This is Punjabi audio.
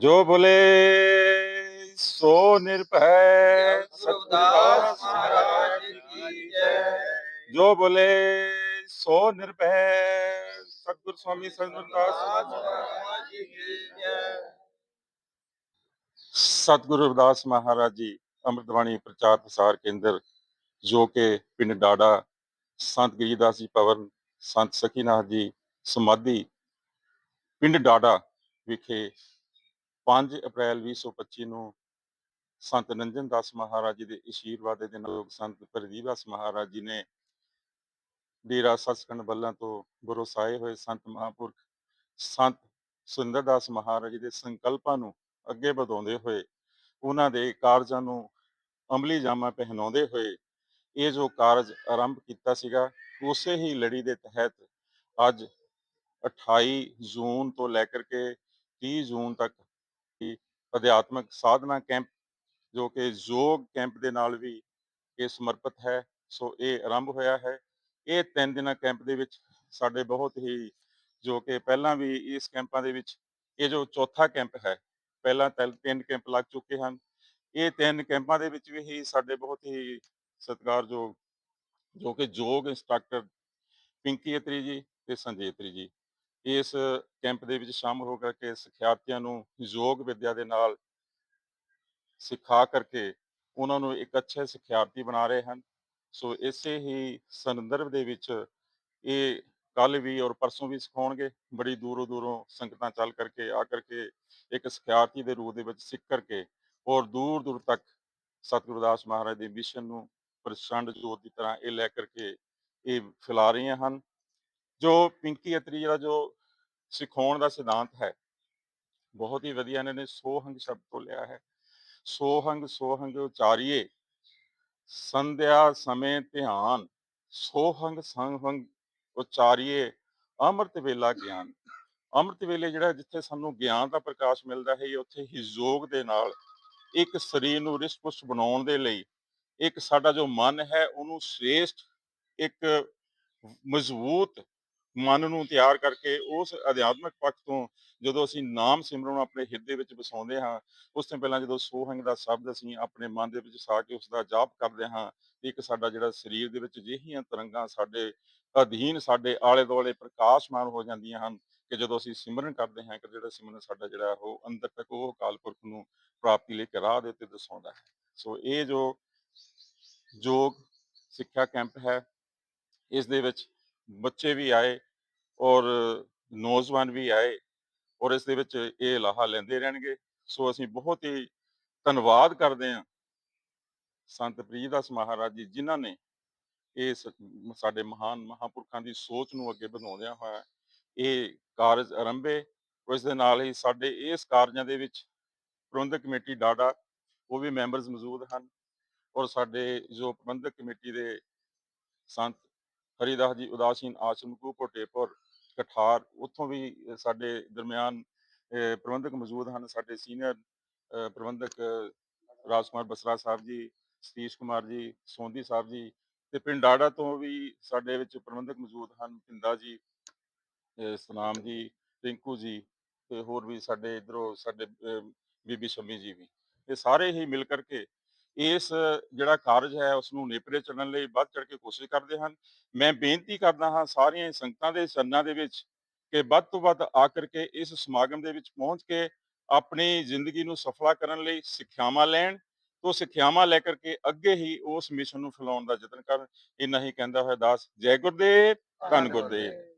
ਜੋ ਬੋਲੇ ਸੋ ਨਿਰਭੈ ਗੁਰਦਾਸ ਮਹਾਰਾਜ ਕੀ ਜੈ। ਜੋ ਬੋਲੇ ਸੋ ਨਿਰਭੈ ਸਤਿਗੁਰ ਸਵਾਮੀ ਸੰਗੁਰਦਾਸ ਮਹਾਰਾਜ ਕੀ ਜੈ। ਸਤਿਗੁਰੂ ਰਵਿਦਾਸ ਮਹਾਰਾਜ ਜੀ ਅੰਮ੍ਰਿਤਬਾਣੀ ਪ੍ਰਚਾਰ ਪ੍ਰਸਾਰ ਕੇਂਦਰ, ਜੋ ਕਿ ਪਿੰਡ ਡਾੜਾ ਸੰਤ ਗਿਰੀਦਾਸ ਜੀ ਭਵਨ ਸੰਤ ਸਖੀਨਾਥ ਜੀ ਸਮਾਧੀ, ਪਿੰਡ ਡਾੜਾ ਵਿਖੇ 5 ਅਪ੍ਰੈਲ 2025 ਨੂੰ ਸੰਤ ਨੰਜਨ ਦਾਸ ਮਹਾਰਾਜ ਜੀ ਦੇ ਅਸ਼ੀਰਵਾਦ ਦੇ ਨਾਲ ਸੰਤ ਪ੍ਰਦੀਪਦਾਸ ਮਹਾਰਾਜ ਜੀ ਨੇ ਡੇਰਾ ਸੱਚਖੰਡ ਬੱਲਾਂ ਤੋਂ ਬਰੋਸਾਏ ਹੋਏ ਸੰਤ ਮਹਾਂਪੁਰਖ, ਸੰਤ ਸੁੰਦਰਦਾਸ ਮਹਾਰਾਜ ਜੀ ਦੇ ਸੰਕਲਪਾਂ ਨੂੰ ਅੱਗੇ ਵਧਾਉਂਦੇ ਹੋਏ, ਉਹਨਾਂ ਦੇ ਕਾਰਜਾਂ ਨੂੰ ਅਮਲੀ ਜਾਮਾ ਪਹਿਨਾਉਂਦੇ ਹੋਏ, ਇਹ ਜੋ ਕਾਰਜ ਆਰੰਭ ਕੀਤਾ ਸੀਗਾ, ਉਸੇ ਹੀ ਲੜੀ ਦੇ ਤਹਿਤ ਅੱਜ 28 ਜੂਨ ਤੋਂ ਲੈ ਕਰਕੇ 30 ਜੂਨ ਤੱਕ ਅਧਿਆਤਮਕ ਸਾਧਨਾ ਕੈਂਪ, ਜੋ ਕਿ ਯੋਗ ਕੈਂਪ ਦੇ ਨਾਲ ਵੀ ਇਹ ਸਮਰਪਿਤ ਹੈ, ਸੋ ਇਹ ਆਰੰਭ ਹੋਇਆ ਹੈ। ਇਹ ਤਿੰਨ ਦਿਨਾਂ ਕੈਂਪ ਦੇ ਵਿੱਚ ਸਾਡੇ ਬਹੁਤ ਹੀ, ਜੋ ਕਿ ਪਹਿਲਾਂ ਵੀ ਇਸ ਕੈਂਪਾਂ ਦੇ ਵਿੱਚ, ਇਹ ਜੋ ਚੌਥਾ ਕੈਂਪ ਹੈ, ਪਹਿਲਾਂ ਤਿੰਨ ਤਿੰਨ ਕੈਂਪ ਲੱਗ ਚੁੱਕੇ ਹਨ। ਇਹ ਤਿੰਨ ਕੈਂਪਾਂ ਦੇ ਵਿੱਚ ਵੀ ਹੀ ਸਾਡੇ ਬਹੁਤ ਹੀ ਸਤਿਕਾਰਯੋਗ, ਜੋ ਕਿ ਯੋਗ ਇੰਸਟ੍ਰਕਟਰ ਪਿੰਕੀ ਅਤਰੀ ਜੀ ਤੇ ਸੰਜੇ ਅਤਰੀ ਜੀ। ਇਸ ਕੈਂਪ ਦੇ ਵਿੱਚ ਸ਼ਾਮਲ ਹੋ ਕਰਕੇ ਸਿੱਖਿਆਰਥੀਆਂ ਨੂੰ ਯੋਗ ਵਿਦਿਆ ਦੇ ਨਾਲ ਸਿਖਾ ਕਰਕੇ ਉਹਨਾਂ ਨੂੰ ਇੱਕ ਅੱਛੇ ਸਿੱਖਿਆਰਥੀ ਬਣਾ ਰਹੇ ਹਨ। ਸੋ ਇਸੇ ਹੀ ਸੰਦਰਭ ਦੇ ਵਿੱਚ ਇਹ ਕੱਲ ਵੀ ਔਰ ਪਰਸੋਂ ਵੀ ਸਿਖਾਉਣਗੇ। ਬੜੀ ਦੂਰੋਂ ਦੂਰੋਂ ਸੰਗਤਾਂ ਚੱਲ ਕਰਕੇ ਆ ਕਰਕੇ ਇੱਕ ਸਿਖਿਆਰਥੀ ਦੇ ਰੂਪ ਦੇ ਵਿੱਚ ਸਿੱਖ ਕਰਕੇ ਔਰ ਦੂਰ ਦੂਰ ਤੱਕ ਸਤਿਗੁਰੂ ਦਾਸ ਮਹਾਰਾਜ ਦੇ ਮਿਸ਼ਨ ਨੂੰ ਪ੍ਰਚੰਡ ਜੋਤ ਦੀ ਤਰ੍ਹਾਂ ਇਹ ਲੈ ਕਰਕੇ ਇਹ ਫੈਲਾ ਰਹੀਆਂ ਹਨ। ਜੋ ਪਿੰਕੀ ਅਤਰੀ ਦਾ ਜੋ ਸਿਖਾਉਣ ਦਾ ਸਿਧਾਂਤ ਹੈ, ਬਹੁਤ ਹੀ ਵਧੀਆ ਇਹਨਾਂ ਨੇ ਸੋਹੰਗ ਸ਼ਬਦ ਤੋਂ ਲਿਆ ਹੈ। ਸੋਹੰਗ ਸੋਹੰਗ ਉਚਾਰੀਏ, ਸੰਧਿਆ ਸਮੇਂ ਧਿਆਨ, ਸੋਹੰਗ, ਸੰਹੰਗ ਉਚਾਰੀਏ, ਅੰਮ੍ਰਿਤ ਵੇਲਾ ਗਿਆਨ। ਅੰਮ੍ਰਿਤ ਵੇਲੇ ਜਿਹੜਾ ਜਿੱਥੇ ਸਾਨੂੰ ਗਿਆਨ ਦਾ ਪ੍ਰਕਾਸ਼ ਮਿਲਦਾ ਹੈ ਉੱਥੇ ਹੀ ਯੋਗ ਦੇ ਨਾਲ ਇੱਕ ਸਰੀਰ ਨੂੰ ਰਿਸ਼ਟ-ਪੁਸ਼ਟ ਬਣਾਉਣ ਦੇ ਲਈ ਇੱਕ ਸਾਡਾ ਜੋ ਮਨ ਹੈ, ਉਹਨੂੰ ਸ੍ਰੇਸ਼ਟ, ਇੱਕ ਮਜ਼ਬੂਤ ਮਨ ਨੂੰ ਤਿਆਰ ਕਰਕੇ ਉਸ ਅਧਿਆਤਮਿਕ ਪੱਖ ਤੋਂ ਜਦੋਂ ਅਸੀਂ ਨਾਮ ਸਿਮਰਨ ਨੂੰ ਆਪਣੇ ਹਿਰਦੇ ਵਿੱਚ ਵਸਾਉਂਦੇ ਹਾਂ, ਉਸ ਤੋਂ ਪਹਿਲਾਂ ਜਦੋਂ ਸੋਹੰਗ ਦਾ ਸ਼ਬਦ ਅਸੀਂ ਆਪਣੇ ਮਨ ਦੇ ਵਿੱਚ ਸਾ ਕੇ ਉਸ ਦਾ ਜਾਪ ਕਰਦੇ ਹਾਂ, ਇੱਕ ਸਾਡਾ ਜਿਹੜਾ ਸਰੀਰ ਦੇ ਵਿੱਚ ਜਿਹੀਆਂ ਤਰੰਗਾਂ ਸਾਡੇ ਅਧੀਨ, ਸਾਡੇ ਆਲੇ ਦੁਆਲੇ ਪ੍ਰਕਾਸ਼ਮਾਨ ਹੋ ਜਾਂਦੀਆਂ ਹਨ ਕਿ ਜਦੋਂ ਅਸੀਂ ਸਿਮਰਨ ਕਰਦੇ ਹਾਂ ਕਿ ਜਿਹੜਾ ਸਿਮਰਨ ਸਾਡਾ ਜਿਹੜਾ ਉਹ ਅੰਦਰ ਤੱਕ ਉਹ ਅਕਾਲ ਪੁਰਖ ਨੂੰ ਪ੍ਰਾਪਤੀ ਲਈ ਕਿ ਰਾਹ ਦੇ ਉੱਤੇ ਦਸਾਉਂਦਾ ਹੈ। ਸੋ ਇਹ ਜੋ ਯੋਗ ਸਿੱਖਿਆ ਕੈਂਪ ਹੈ, ਇਸ ਦੇ ਵਿੱਚ ਬੱਚੇ ਵੀ ਆਏ ਔਰ ਨੌਜਵਾਨ ਵੀ ਆਏ ਔਰ ਇਸ ਦੇ ਵਿੱਚ ਇਹ ਲਾਹਾ ਲੈਂਦੇ ਰਹਿਣਗੇ। ਸੋ ਅਸੀਂ ਬਹੁਤ ਹੀ ਧੰਨਵਾਦ ਕਰਦੇ ਹਾਂ ਸੰਤ ਪ੍ਰੀਦਾਸ ਮਹਾਰਾਜ ਜੀ, ਜਿਨ੍ਹਾਂ ਨੇ ਇਸ ਸਾਡੇ ਮਹਾਨ ਮਹਾਪੁਰਖਾਂ ਦੀ ਸੋਚ ਨੂੰ ਅੱਗੇ ਵਧਾਉਂਦਿਆਂ ਹੋਇਆ ਇਹ ਕਾਰਜ ਆਰੰਭੇ। ਉਸ ਦੇ ਨਾਲ ਹੀ ਸਾਡੇ ਇਸ ਕਾਰਜਾਂ ਦੇ ਵਿੱਚ ਪ੍ਰਬੰਧਕ ਕਮੇਟੀ ਡਾਡਾ, ਉਹ ਵੀ ਮੈਂਬਰਸ ਮੌਜੂਦ ਹਨ ਔਰ ਸਾਡੇ ਜੋ ਪ੍ਰਬੰਧਕ ਕਮੇਟੀ ਦੇ ਸੰਤ ਹਰੀਦਾਸ ਜੀ ਉਦਾਸੀਨ ਆਸ਼ਰਮ ਕੂਪੋਟੇਪੁਰ ਕਠਾਰ, ਉੱਥੋਂ ਵੀ ਸਾਡੇ ਦਰਮਿਆਨ ਪ੍ਰਬੰਧਕ ਮੌਜੂਦ ਹਨ, ਸਾਡੇ ਸੀਨੀਅਰ ਪ੍ਰਬੰਧਕ ਰਾਜਕੁਮਾਰ ਬਸਰਾ ਸਾਹਿਬ ਜੀ, ਸਤੀਸ਼ ਕੁਮਾਰ ਜੀ ਸੋਂਦੀ ਸਾਹਿਬ ਜੀ ਤੇ ਪਿੰਡ ਡਾੜਾ ਤੋਂ ਵੀ ਸਾਡੇ ਵਿੱਚ ਪ੍ਰਬੰਧਕ ਮੌਜੂਦ ਹਨ ਪਿੰਦਾ ਜੀ ਸਨਾਮ ਜੀ, ਰਿੰਕੂ ਜੀ ਤੇ ਹੋਰ ਵੀ ਸਾਡੇ ਇਧਰੋਂ ਸਾਡੇ ਬੀਬੀ ਸ਼ਮੀ ਜੀ ਵੀ। ਇਹ ਸਾਰੇ ਹੀ ਮਿਲ ਕਰਕੇ ਇਸ ਜਿਹੜਾ ਕਾਰਜ ਹੈ ਉਸ ਨੂੰ ਨੇਪਰੇ ਚੜਨ ਲਈ ਵੱਧ ਚੜ ਕੇ ਕੋਸ਼ਿਸ਼ ਕਰਦੇ ਹਨ। ਮੈਂ ਬੇਨਤੀ ਕਰਦਾ ਹਾਂ ਸਾਰੀਆਂ ਸੰਗਤਾਂ ਦੇ ਸਰਨਾਂ ਦੇ ਵਿੱਚ ਕਿ ਵੱਧ ਤੋਂ ਵੱਧ ਆ ਕਰਕੇ ਇਸ ਸਮਾਗਮ ਦੇ ਵਿੱਚ ਪਹੁੰਚ ਕੇ ਆਪਣੀ ਜ਼ਿੰਦਗੀ ਨੂੰ ਸਫਲਾ ਕਰਨ ਲਈ ਸਿੱਖਿਆਵਾਂ ਲੈਣ। ਤੋਂ ਸਿੱਖਿਆਵਾਂ ਲੈ ਕਰਕੇ ਅੱਗੇ ਹੀ ਉਸ ਮਿਸ਼ਨ ਨੂੰ ਫੈਲਾਉਣ ਦਾ ਯਤਨ ਕਰਨ। ਇੰਨਾ ਹੀ ਕਹਿੰਦਾ ਹੋਇਆ ਦਾਸ, ਜੈ ਗੁਰਦੇਵ, ਧੰਨ ਗੁਰਦੇਵ।